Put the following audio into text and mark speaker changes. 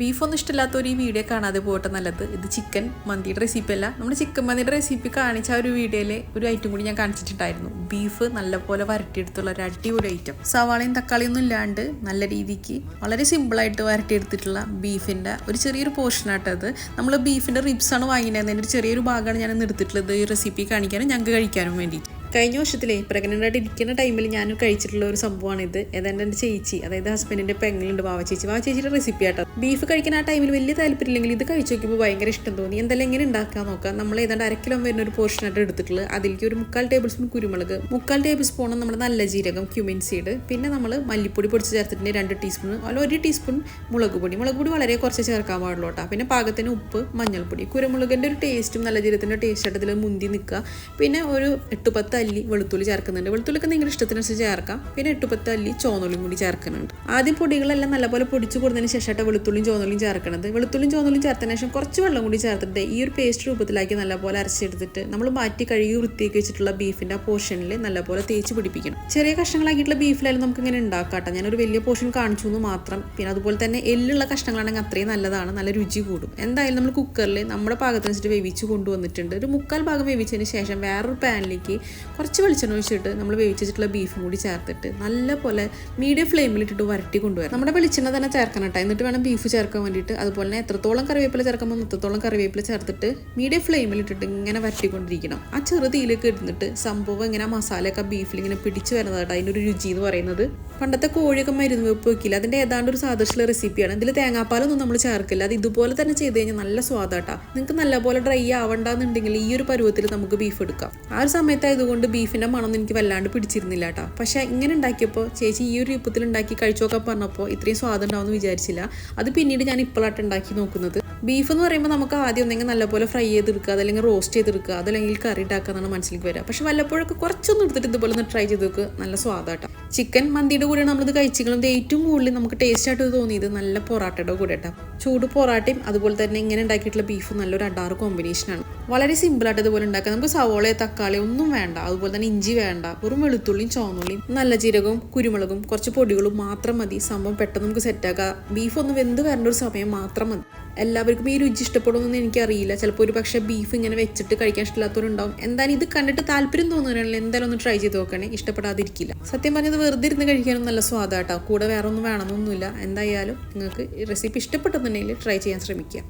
Speaker 1: ബീഫൊന്നും ഇഷ്ടമില്ലാത്തവർ ഈ വീഡിയോ കാണാതെ പോകട്ടെ നല്ലത്. ഇത് ചിക്കൻ മന്തിയുടെ റെസിപ്പി അല്ല. നമ്മുടെ ചിക്കൻ മന്തിയുടെ റെസിപ്പി കാണിച്ച ഒരു വീഡിയോയിൽ ഒരു ഐറ്റം കൂടി ഞാൻ കാണിച്ചിട്ടുണ്ടായിരുന്നു. ബീഫ് നല്ലപോലെ വരട്ടിയെടുത്തുള്ള ഒരു അടിപൊളി ഐറ്റം സവാളയും തക്കാളിയും ഒന്നും ഇല്ലാണ്ട് നല്ല രീതിക്ക് വളരെ സിമ്പിളായിട്ട് വരട്ടിയെടുത്തിട്ടുള്ള ബീഫിന്റെ ഒരു ചെറിയൊരു പോർഷൻ അത്. നമ്മൾ ബീഫിന്റെ റിബ്സാണ് അതിന്റെ ഒരു ചെറിയൊരു ഭാഗമാണ് ഞാൻ എടുത്തിട്ടുള്ളത്. ഈ റെസിപ്പി കാണിക്കാനും ഞങ്ങൾക്ക് കഴിക്കാനും വേണ്ടിയിട്ട്. കഴിഞ്ഞ വർഷത്തിലെ പ്രഗ്നന്റായിട്ട് ഇരിക്കുന്ന ടൈമിൽ ഞാൻ കഴിച്ചിട്ടുള്ള ഒരു സംഭവമാണ് ഇത്. ഏതാണ്ട് എന്റെ ചേച്ചി അതായത് ഹസ്ബൻഡിന്റെ പെങ്ങളുണ്ട് വാവ ചേച്ചി. വാവ ചേച്ചിയുടെ റെസിപ്പി ആട്ടോ. ബീഫ് കഴിക്കാൻ ആ ടൈമിൽ വലിയ താല്പര്യമില്ലെങ്കിൽ ഇത് കഴിച്ച് നോക്കുമ്പോൾ ഭയങ്കര ഇഷ്ടം തോന്നി. എന്തായാലും എങ്ങനെ ഉണ്ടാക്കാൻ നോക്കാം? നമ്മൾ ഏതാണ്ട് അര കിലോ വരുന്ന ഒരു പോർഷനായിട്ട് എടുത്തിട്ടുള്ളത്. അതിലേക്ക് ഒരു മുക്കാൽ ടേബിൾ സ്പൂൺ കുരുമുളക് മുക്കാൽ ടേബിൾ സ്പൂൺ നമ്മുടെ നല്ല ജീരകം ക്യുമിൻ സീഡ് പിന്നെ നമ്മൾ മല്ലിപ്പൊടി പൊടിച്ച് ചേർത്തിട്ടുണ്ട് രണ്ട് ടീസ്പൂൺ അല്ല ഒരു ടീസ്പൂൺ മുളക് പൊടി. മുളക് പൊടി വളരെ കുറച്ച് ചേർക്കാൻ പാടുള്ളൂ കേട്ടോ പിന്നെ പാകത്തിന് ഉപ്പ് മഞ്ഞൾപ്പൊടി. കുരുമുളകിന്റെ ഒരു ടേസ്റ്റും നല്ല ജീരകത്തിന്റെ ടേസ്റ്റായിട്ട് ഇതിൽ മുന്തി നിൽക്കുക. പിന്നെ ഒരു എട്ട് പത്ത് അല്ലി വെളുത്തുള്ളി ചേർക്കുന്നുണ്ട്. വെളുത്തുള്ളിക്ക് നിങ്ങളുടെ ഇഷ്ടത്തിനനുസരിച്ച് ചേർക്കാം. പിന്നെ എട്ടുപത്ത് അല്ലി ചോന്നുള്ളിയും കൂടി ചേർക്കുന്നുണ്ട്. ആദ്യം പൊടികളെല്ലാം നല്ലപോലെ പൊടിച്ച് കൊടുത്തതിന് ശേഷമായിട്ട് വെളുത്തുള്ളിയും ചോന്നുള്ളിയും ചേർക്കണത്. വെളുത്തുള്ളിയും ചോന്നുള്ളിയും ചേർത്തതിന് ശേഷം കുറച്ച് വെള്ളം കൂടി ചേർത്തിട്ട് ഈ ഒരു പേസ്റ്റ് രൂപത്തിലാക്കി നല്ലപോലെ അരച്ചെടുത്തിട്ട് നമ്മൾ മാറ്റി കഴുകി വൃത്തിയാക്കി വെച്ചിട്ടുള്ള ബീഫിന്റെ ആ പോർഷനിൽ നല്ലപോലെ തേച്ച് പിടിപ്പിക്കണം. ചെറിയ കഷ്ണങ്ങളാക്കിയിട്ടുള്ള ബീഫിലായാലും നമുക്ക് ഇങ്ങനെ ഉണ്ടാക്കാട്ടോ ഞാനൊരു വലിയ പോർഷൻ കാണിച്ചു എന്ന് മാത്രം. പിന്നെ അതുപോലെ തന്നെ എല്ലുള്ള കഷ്ണങ്ങളാണെങ്കിൽ അത്രയും നല്ലതാണ്. നല്ല രുചി കൂടും. എന്തായാലും നമ്മൾ കുക്കറിൽ നമ്മുടെ പാകത്തിനനുസരിച്ച് വേവിച്ച് കൊണ്ടുവന്നിട്ടുണ്ട്. ഒരു മുക്കാൽ ഭാഗം വേവിച്ചതിന് ശേഷം വേറൊരു പാനിലേക്ക് കുറച്ച് വെളിച്ചെണ്ണ ഒഴിച്ചിട്ട് നമ്മൾ വേവിച്ചിട്ടുള്ള വെച്ചിട്ടുള്ള ബീഫും കൂടി ചേർത്തിട്ട് നല്ല പോലെ മീഡിയം ഫ്ലെയിമിൽ ഇട്ടിട്ട് വരട്ടി കൊണ്ടുവരാം നമ്മുടെ വെളിച്ചെണ്ണ തന്നെ ചേർക്കണം കേട്ടോ. എന്നിട്ട് വേണം ബീഫ് ചേർക്കാൻ വേണ്ടിയിട്ട്. അതുപോലെ തന്നെ എത്രത്തോളം കറിവേപ്പില ചേർക്കുമ്പോൾ എത്രത്തോളം കറിവേപ്പില ചേർത്തിട്ട് മീഡിയം ഫ്ലെയിമിൽ ഇട്ടിട്ട് ഇങ്ങനെ വരട്ടിക്കൊണ്ടിരിക്കണം. ആ ചെറു തീയിലേക്ക് ഇരുന്നിട്ട് സംഭവം ഇങ്ങനെ മസാലയൊക്കെ ബീഫിൽ ഇങ്ങനെ പിടിച്ചു കേട്ടോ അതിന്റെ ഒരു രുചി എന്ന് പറയുന്നത്. പണ്ടത്തെ കോഴിയൊക്കെ മരുന്ന് വെപ്പ് വെക്കില്ല. അതിന്റെ ഏതാണ്ട് ഒരു സാദൃശ്യ റെസിപ്പിയാണ് ഇതിൽ തേങ്ങാപ്പാലൊന്നും നമ്മൾ ചേർക്കില്ല. അത് ഇതുപോലെ തന്നെ ചെയ്ത് കഴിഞ്ഞാൽ നല്ല സ്വാദാട്ടാ നിങ്ങൾക്ക് നല്ലപോലെ ഡ്രൈ ആവണ്ടെന്നുണ്ടെങ്കിൽ ഈ ഒരു പരുവത്തിൽ നമുക്ക് ബീഫ് എടുക്കാം. ആ ഒരു സമയത്തായതുകൊണ്ട് ബീഫിന്റെ മണമൊന്നും എനിക്ക് വല്ലാണ്ട് പിടിച്ചിരുന്നില്ല കേട്ടോ. പക്ഷേ ഇങ്ങനെ ഉണ്ടാക്കിയപ്പോൾ ചേച്ചി ഈ ഒരു രൂപത്തിൽ ഉണ്ടാക്കി കഴിച്ചു നോക്കാൻ പറഞ്ഞപ്പോൾ ഇത്രയും സ്വാദം ഉണ്ടാവുമെന്ന് വിചാരിച്ചില്ല. അത് പിന്നീട് ഞാൻ ഇപ്പോഴായിട്ട് ഉണ്ടാക്കി നോക്കുന്നത്. ബീഫ് എന്ന് പറയുമ്പോൾ നമുക്ക് ആദ്യം ഒന്നെങ്കിൽ നല്ലപോലെ ഫ്രൈ ചെയ്തെടുക്കുക അതല്ലെങ്കിൽ റോസ്റ്റ് ചെയ്തെടുക്കുക അതല്ലെങ്കിൽ കറി ഉണ്ടാക്കുക എന്നാണ് മനസ്സിലേക്ക് വരിക. പക്ഷെ വല്ലപ്പോഴൊക്കെ കുറച്ചൊന്നും എടുത്തിട്ട് ഇതുപോലെ ഒന്ന് ട്രൈ ചെയ്ത് നോക്ക്. നല്ല സ്വാദാട്ടോ ചിക്കൻ മന്തിയുടെ കൂടെയാണ് നമ്മളിത് കഴിച്ചിരിക്കുന്നത് ഏറ്റവും കൂടുതൽ നമുക്ക് ടേസ്റ്റ് ആയിട്ട് തോന്നിയത് നല്ല പൊറാട്ടയുടെ കൂടെ കേട്ടോ ചൂട് പൊറാട്ടയും അതുപോലെ തന്നെ ഇങ്ങനെ ഉണ്ടാക്കിയിട്ടുള്ള ബീഫും നല്ലൊരു അഡാറ് കോമ്പിനേഷനാണ് വളരെ സിമ്പിളായിട്ട് ഇതുപോലെ ഉണ്ടാക്കുക നമുക്ക് സവോള തക്കാളി ഒന്നും വേണ്ട. അതുപോലെ തന്നെ ഇഞ്ചി വേണ്ട. വെറും വെളുത്തുള്ളിയും ചോന്നുള്ളിയും നല്ല ജീരകവും കുരുമുളകും കുറച്ച് പൊടികളും മാത്രം മതി. സംഭവം പെട്ടെന്ന് നമുക്ക് സെറ്റാക്കാം ബീഫ് ഒന്ന് വെന്ത് വരേണ്ട ഒരു സമയം മാത്രം മതി. എല്ലാവർക്കും ഈ രുചി ഇഷ്ടപ്പെടുമെന്ന് എനിക്കറിയില്ല. ചിലപ്പോൾ ഒരു പക്ഷേ ബീഫ് ഇങ്ങനെ വെച്ചിട്ട് കഴിക്കാൻ ഇഷ്ടമില്ലാത്തവരുണ്ടാവും. എന്തായാലും ഇത് കണ്ടിട്ട് താല്പര്യം തോന്നുകയാണെങ്കിൽ എന്തായാലും ഒന്ന് ട്രൈ ചെയ്ത് നോക്കണേ. ഇഷ്ടപ്പെടാതിരിക്കില്ല. സത്യം പറഞ്ഞത് വെറുതെ ഇരുന്ന് കഴിക്കാനും നല്ല സ്വാദാട്ടോ കൂടെ വേറെ ഒന്നും വേണമെന്നൊന്നുമില്ല. എന്തായാലും നിങ്ങൾക്ക് റെസിപ്പി ഇഷ്ടപ്പെട്ടെന്നുണ്ടെങ്കിൽ ട്രൈ ചെയ്യാൻ ശ്രമിക്കുക.